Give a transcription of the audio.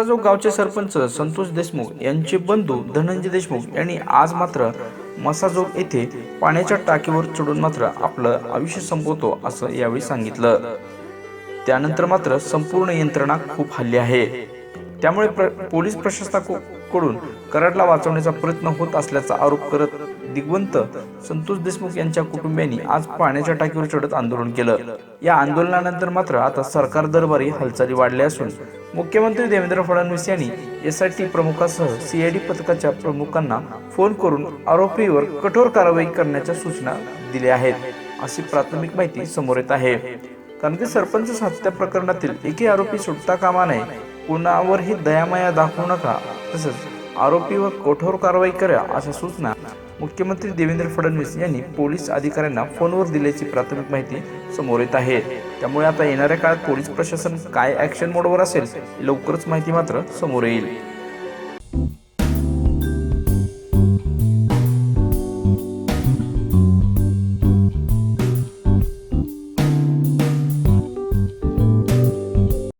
जो गावचे सरपंच संतोष देशमुख यांचे बंधू धनंजय देशमुख यांनी आज मात्र मसाजोग येथे पाण्याच्या टाकीवर चढून मात्र आपलं आयुष्य संपवतो असं यावेळी सांगितलं. त्यानंतर मात्र संपूर्ण यंत्रणा खूप हल्ली आहे. त्यामुळे प्र पोलीस प्रशासनाकडून कडून कराडला वाचवण्याचा प्रयत्न होत असल्याचा आरोप करत दिग्वंत संतोष देशमुख यांच्या कुटुंबियांनी आज पाण्याच्या टाकीवर चढत आंदोलन केलं. या आंदोलनानंतर मात्र आता सरकार दरबारी हालचाली वाढल्या असून मुख्यमंत्री देवेंद्र फडणवीस यांनी एस आय टी प्रमुखासह सीआयडी पथकाच्या प्रमुखांना फोन करून आरोपीवर कठोर कारवाई करण्याच्या सूचना दिल्या आहेत अशी प्राथमिक माहिती समोर येत आहे. कारण की सरपंच हत्या प्रकरणातील एकही आरोपी सुटता कामा नये कोणावरही दयामाया दाखवू नका तसंच आरोपीवर कठोर कारवाई करा अशा सूचना मुख्यमंत्री देवेंद्र फडणवीस यांनी पोलीस अधिकाऱ्यांना फोनवर दिल्याची प्राथमिक माहिती समोर येत आहे. त्यामुळे आता येणाऱ्या काळात पोलीस प्रशासन काय ऍक्शन मोडवर असेल लवकरच माहिती मात्र समोर येईल.